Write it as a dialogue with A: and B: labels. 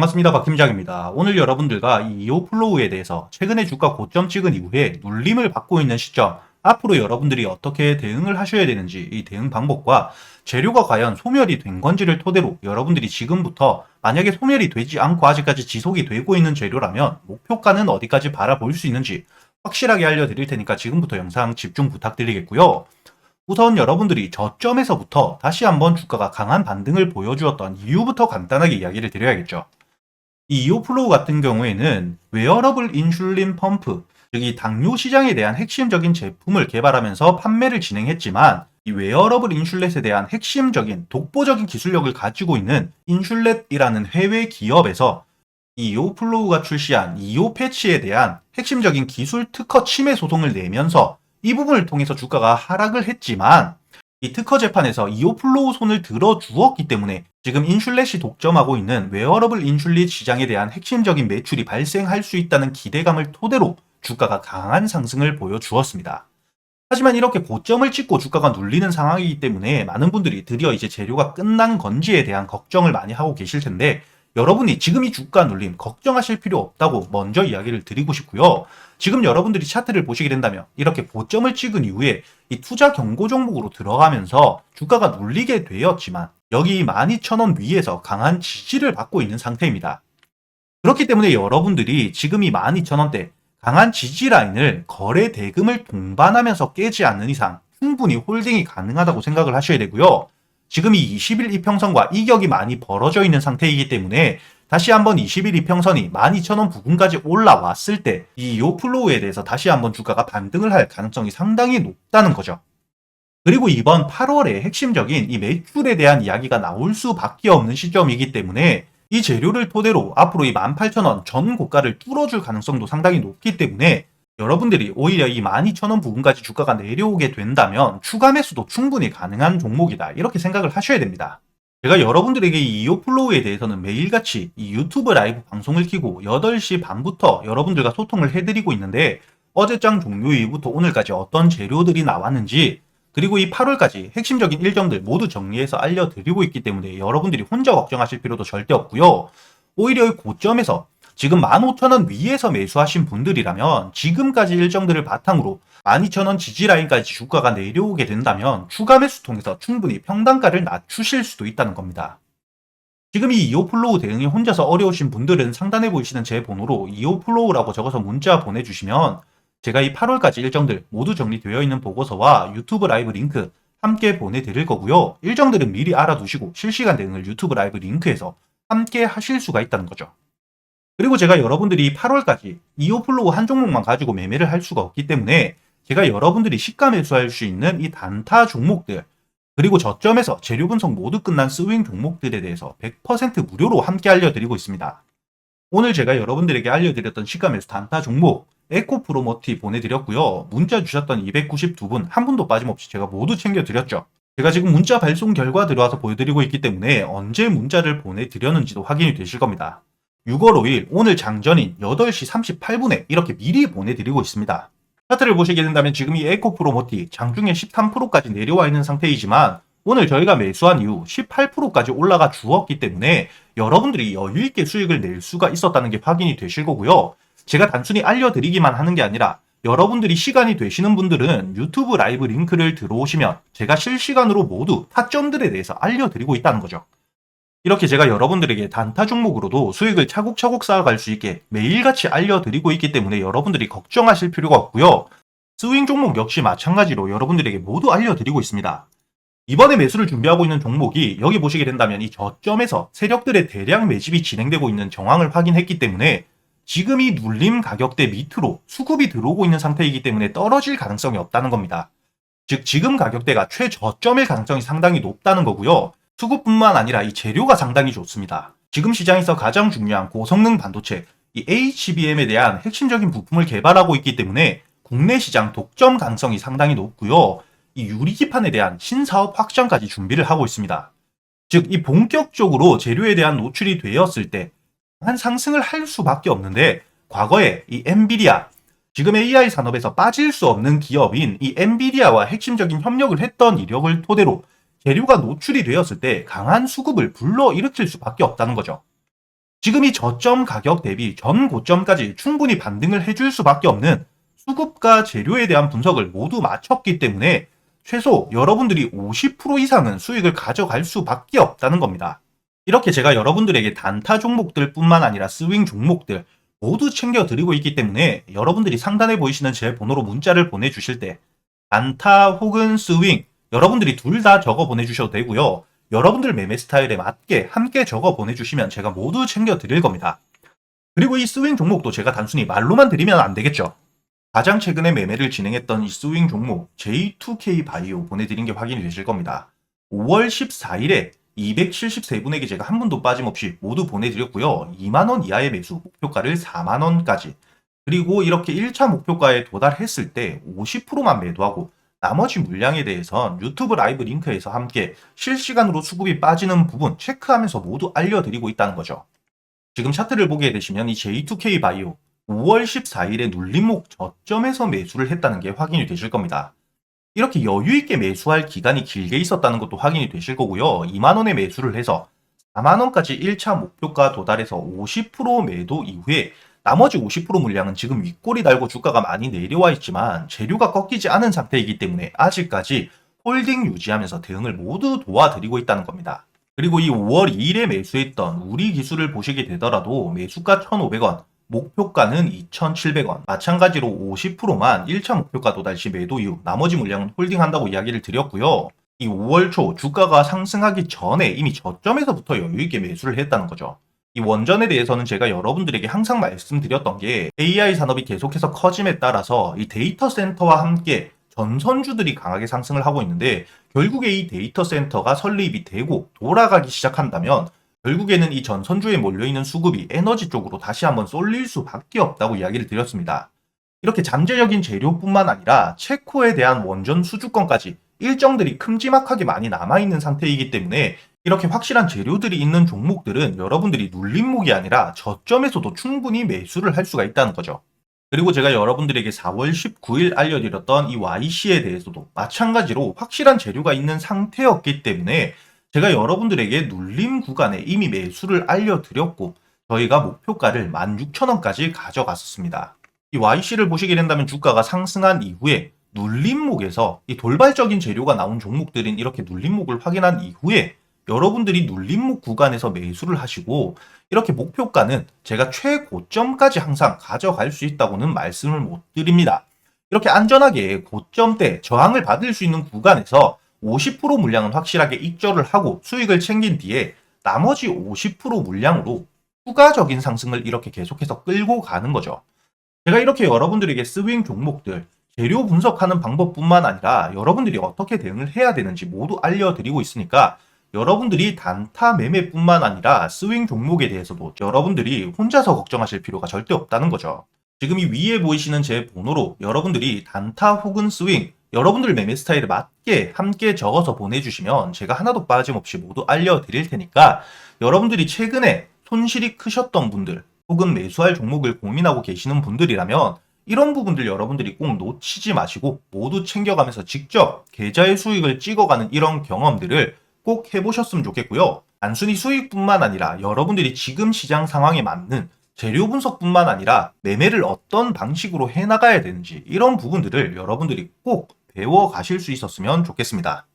A: 반갑습니다. 박 팀장입니다. 오늘 여러분들과 이 이오 플로우에 대해서 최근에 주가 고점 찍은 이후에 눌림을 받고 있는 시점, 앞으로 여러분들이 어떻게 대응을 하셔야 되는지 이 대응 방법과 재료가 과연 소멸이 된 건지를 토대로 여러분들이 지금부터 만약에 소멸이 되지 않고 아직까지 지속이 되고 있는 재료라면 목표가는 어디까지 바라볼 수 있는지 확실하게 알려드릴 테니까 지금부터 영상 집중 부탁드리겠고요. 우선 여러분들이 저점에서부터 다시 한번 주가가 강한 반등을 보여주었던 이유부터 간단하게 이야기를 드려야겠죠. 이 이오 플로우 같은 경우에는 웨어러블 인슐린 펌프, 즉 이 당뇨 시장에 대한 핵심적인 제품을 개발하면서 판매를 진행했지만 이 웨어러블 인슐렛에 대한 핵심적인 독보적인 기술력을 가지고 있는 인슐렛이라는 해외 기업에서 이 이오 플로우가 출시한 이오 패치에 대한 핵심적인 기술 특허 침해 소송을 내면서 이 부분을 통해서 주가가 하락을 했지만 이 특허 재판에서 이오 플로우 손을 들어 주었기 때문에 지금 인슐렛이 독점하고 있는 웨어러블 인슐릿 시장에 대한 핵심적인 매출이 발생할 수 있다는 기대감을 토대로 주가가 강한 상승을 보여주었습니다. 하지만 이렇게 고점을 찍고 주가가 눌리는 상황이기 때문에 많은 분들이 드디어 이제 재료가 끝난 건지에 대한 걱정을 많이 하고 계실 텐데 여러분이 지금 이 주가 눌림 걱정하실 필요 없다고 먼저 이야기를 드리고 싶고요. 지금 여러분들이 차트를 보시게 된다면 이렇게 고점을 찍은 이후에 이 투자 경고 종목으로 들어가면서 주가가 눌리게 되었지만 여기 12,000원 위에서 강한 지지를 받고 있는 상태입니다. 그렇기 때문에 여러분들이 지금 이 12,000원대 강한 지지 라인을 거래 대금을 동반하면서 깨지 않는 이상 충분히 홀딩이 가능하다고 생각을 하셔야 되고요. 지금 이 20일 이평선과 이격이 많이 벌어져 있는 상태이기 때문에 다시 한번 20일 이평선이 12,000원 부근까지 올라왔을 때 이 요플로우에 대해서 다시 한번 주가가 반등을 할 가능성이 상당히 높다는 거죠. 그리고 이번 8월에 핵심적인 이 매출에 대한 이야기가 나올 수밖에 없는 시점이기 때문에 이 재료를 토대로 앞으로 이 18,000원 전 고가를 뚫어줄 가능성도 상당히 높기 때문에 여러분들이 오히려 이 12,000원 부분까지 주가가 내려오게 된다면 추가 매수도 충분히 가능한 종목이다. 이렇게 생각을 하셔야 됩니다. 제가 여러분들에게 이 이오 플로우에 대해서는 매일같이 이 유튜브 라이브 방송을 키고 8시 반부터 여러분들과 소통을 해드리고 있는데 어제장 종료 이후부터 오늘까지 어떤 재료들이 나왔는지 그리고 이 8월까지 핵심적인 일정들 모두 정리해서 알려드리고 있기 때문에 여러분들이 혼자 걱정하실 필요도 절대 없고요. 오히려 이 고점에서 지금 15,000원 위에서 매수하신 분들이라면 지금까지 일정들을 바탕으로 12,000원 지지라인까지 주가가 내려오게 된다면 추가 매수 통해서 충분히 평단가를 낮추실 수도 있다는 겁니다. 지금 이 이오플로우 대응이 혼자서 어려우신 분들은 상단에 보이시는 제 번호로 이오플로우라고 적어서 문자 보내주시면 제가 이 8월까지 일정들 모두 정리되어 있는 보고서와 유튜브 라이브 링크 함께 보내드릴 거고요. 일정들은 미리 알아두시고 실시간 대응을 유튜브 라이브 링크에서 함께 하실 수가 있다는 거죠. 그리고 제가 여러분들이 8월까지 이오플로우 한 종목만 가지고 매매를 할 수가 없기 때문에 제가 여러분들이 시가 매수할 수 있는 이 단타 종목들 그리고 저점에서 재료 분석 모두 끝난 스윙 종목들에 대해서 100% 무료로 함께 알려드리고 있습니다. 오늘 제가 여러분들에게 알려드렸던 시가 매수 단타 종목 에코 프로모티 보내드렸고요. 문자 주셨던 292분 한 분도 빠짐없이 제가 모두 챙겨드렸죠. 제가 지금 문자 발송 결과 들어와서 보여드리고 있기 때문에 언제 문자를 보내드렸는지도 확인이 되실 겁니다. 6월 5일 오늘 장전인 8시 38분에 이렇게 미리 보내드리고 있습니다. 차트를 보시게 된다면 지금 이 에코 프로모티 장중에 13%까지 내려와 있는 상태이지만 오늘 저희가 매수한 이후 18%까지 올라가 주었기 때문에 여러분들이 여유있게 수익을 낼 수가 있었다는 게 확인이 되실 거고요. 제가 단순히 알려드리기만 하는 게 아니라 여러분들이 시간이 되시는 분들은 유튜브 라이브 링크를 들어오시면 제가 실시간으로 모두 타점들에 대해서 알려드리고 있다는 거죠. 이렇게 제가 여러분들에게 단타 종목으로도 수익을 차곡차곡 쌓아갈 수 있게 매일같이 알려드리고 있기 때문에 여러분들이 걱정하실 필요가 없고요. 스윙 종목 역시 마찬가지로 여러분들에게 모두 알려드리고 있습니다. 이번에 매수를 준비하고 있는 종목이 여기 보시게 된다면 이 저점에서 세력들의 대량 매집이 진행되고 있는 정황을 확인했기 때문에 지금 이 눌림 가격대 밑으로 수급이 들어오고 있는 상태이기 때문에 떨어질 가능성이 없다는 겁니다. 즉 지금 가격대가 최저점일 가능성이 상당히 높다는 거고요. 수급뿐만 아니라 이 재료가 상당히 좋습니다. 지금 시장에서 가장 중요한 고성능 반도체, 이 HBM에 대한 핵심적인 부품을 개발하고 있기 때문에 국내 시장 독점 가능성이 상당히 높고요. 이 유리기판에 대한 신사업 확장까지 준비를 하고 있습니다. 즉, 이 본격적으로 재료에 대한 노출이 되었을 때 한 상승을 할 수밖에 없는데 과거에 이 엔비디아, 지금 AI 산업에서 빠질 수 없는 기업인 이 엔비디아와 핵심적인 협력을 했던 이력을 토대로 재료가 노출이 되었을 때 강한 수급을 불러일으킬 수밖에 없다는 거죠. 지금 이 저점 가격 대비 전 고점까지 충분히 반등을 해줄 수밖에 없는 수급과 재료에 대한 분석을 모두 마쳤기 때문에 최소 여러분들이 50% 이상은 수익을 가져갈 수밖에 없다는 겁니다. 이렇게 제가 여러분들에게 단타 종목들 뿐만 아니라 스윙 종목들 모두 챙겨드리고 있기 때문에 여러분들이 상단에 보이시는 제 번호로 문자를 보내주실 때 단타 혹은 스윙 여러분들이 둘 다 적어 보내주셔도 되고요. 여러분들 매매 스타일에 맞게 함께 적어 보내주시면 제가 모두 챙겨 드릴 겁니다. 그리고 이 스윙 종목도 제가 단순히 말로만 드리면 안 되겠죠. 가장 최근에 매매를 진행했던 이 스윙 종목 J2K 바이오 보내드린 게 확인이 되실 겁니다. 5월 14일에 273분에게 제가 한 분도 빠짐없이 모두 보내드렸고요. 2만원 이하의 매수 목표가를 4만원까지 그리고 이렇게 1차 목표가에 도달했을 때 50%만 매도하고 나머지 물량에 대해선 유튜브 라이브 링크에서 함께 실시간으로 수급이 빠지는 부분 체크하면서 모두 알려드리고 있다는 거죠. 지금 차트를 보게 되시면 이 J2K 바이오 5월 14일에 눌림목 저점에서 매수를 했다는 게 확인이 되실 겁니다. 이렇게 여유 있게 매수할 기간이 길게 있었다는 것도 확인이 되실 거고요. 2만 원에 매수를 해서 4만 원까지 1차 목표가 도달해서 50% 매도 이후에 나머지 50% 물량은 지금 윗골이 달고 주가가 많이 내려와 있지만 재료가 꺾이지 않은 상태이기 때문에 아직까지 홀딩 유지하면서 대응을 모두 도와드리고 있다는 겁니다. 그리고 이 5월 2일에 매수했던 우리 기술을 보시게 되더라도 매수가 1,500원, 목표가는 2,700원. 마찬가지로 50%만 1차 목표가 도달 시 매도 이후 나머지 물량은 홀딩한다고 이야기를 드렸고요. 이 5월 초 주가가 상승하기 전에 이미 저점에서부터 여유있게 매수를 했다는 거죠. 이 원전에 대해서는 제가 여러분들에게 항상 말씀드렸던 게 AI 산업이 계속해서 커짐에 따라서 이 데이터 센터와 함께 전선주들이 강하게 상승을 하고 있는데 결국에 이 데이터 센터가 설립이 되고 돌아가기 시작한다면 결국에는 이 전선주에 몰려있는 수급이 에너지 쪽으로 다시 한번 쏠릴 수밖에 없다고 이야기를 드렸습니다. 이렇게 잠재적인 재료뿐만 아니라 체코에 대한 원전 수주권까지 일정들이 큼지막하게 많이 남아있는 상태이기 때문에 이렇게 확실한 재료들이 있는 종목들은 여러분들이 눌림목이 아니라 저점에서도 충분히 매수를 할 수가 있다는 거죠. 그리고 제가 여러분들에게 4월 19일 알려드렸던 이 YC에 대해서도 마찬가지로 확실한 재료가 있는 상태였기 때문에 제가 여러분들에게 눌림 구간에 이미 매수를 알려드렸고 저희가 목표가를 16,000원까지 가져갔었습니다. 이 YC를 보시게 된다면 주가가 상승한 이후에 눌림목에서 이 돌발적인 재료가 나온 종목들인 이렇게 눌림목을 확인한 이후에 여러분들이 눌림목 구간에서 매수를 하시고 이렇게 목표가는 제가 최고점까지 항상 가져갈 수 있다고는 말씀을 못 드립니다. 이렇게 안전하게 고점대 저항을 받을 수 있는 구간에서 50% 물량은 확실하게 입절을 하고 수익을 챙긴 뒤에 나머지 50% 물량으로 추가적인 상승을 이렇게 계속해서 끌고 가는 거죠. 제가 이렇게 여러분들에게 스윙 종목들, 재료 분석하는 방법뿐만 아니라 여러분들이 어떻게 대응을 해야 되는지 모두 알려드리고 있으니까 여러분들이 단타 매매뿐만 아니라 스윙 종목에 대해서도 여러분들이 혼자서 걱정하실 필요가 절대 없다는 거죠. 지금 이 위에 보이시는 제 번호로 여러분들이 단타 혹은 스윙, 여러분들 매매 스타일에 맞게 함께 적어서 보내주시면 제가 하나도 빠짐없이 모두 알려드릴 테니까 여러분들이 최근에 손실이 크셨던 분들 혹은 매수할 종목을 고민하고 계시는 분들이라면 이런 부분들 여러분들이 꼭 놓치지 마시고 모두 챙겨가면서 직접 계좌의 수익을 찍어가는 이런 경험들을 꼭 해보셨으면 좋겠고요. 단순히 수익뿐만 아니라 여러분들이 지금 시장 상황에 맞는 재료 분석뿐만 아니라 매매를 어떤 방식으로 해나가야 되는지 이런 부분들을 여러분들이 꼭 배워 가실 수 있었으면 좋겠습니다.